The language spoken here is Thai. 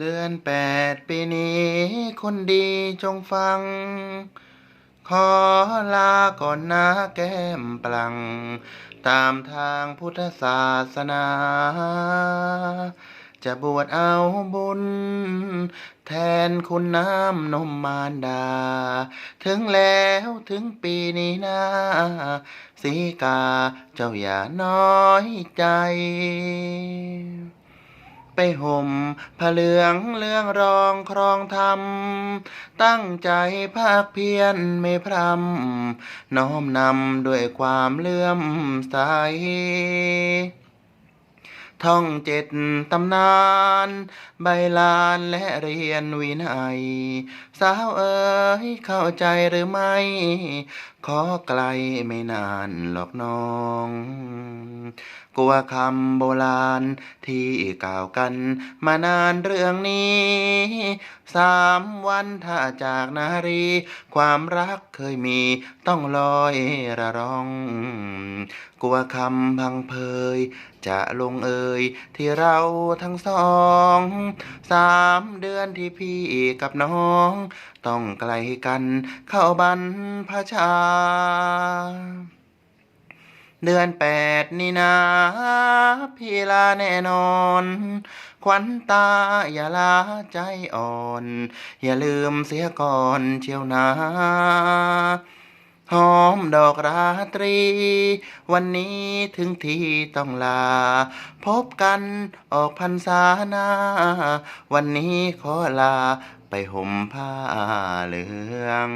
เดือนแปดปีนี้คนดีจงฟัง ขอลาก่อนนะแก้มปลัง ตามทางพุทธศาสนา จะบวชเอาบุญ แทนคุณน้ำนมมารดา ถึงแล้วถึงปีนี้นะสีกาเจ้าอย่าน้อยใจ ไปห่มผ้าเหลืองเรื่องรองครองธรรม ตั้งใจภาคเพียรไม่พรำ น้อมนำด้วยความเลื่อมใสท่องเจ็ดตำนาน ใบลานและเรียนวินัย สาวเอ๋ยเข้าใจหรือไม่ ขอไกลไม่นานหรอกน้อง กลัวคำโบราณที่กล่าวกันมานานเรื่องนี้ สามวันถ้าจากนารี ความรักเคยมีต้องลอยระรอง กลัวคำพังเพยจะลงเอยที่เราทั้งสอง สามเดือนที่พี่กับน้อง ต้องไกลกันเข้าบรรพชาเดือนแปดนี่นาพี่ลาแน่นอน ขวัญตาอย่าลาใจอ่อน อย่าลืมเสียก่อนเชียวนาหอมดอกราตรี วันนี้ถึงที่ต้องลา พบกันออกพรรษาหน้า วันนี้ขอลาไปห่มผ้าเหลือง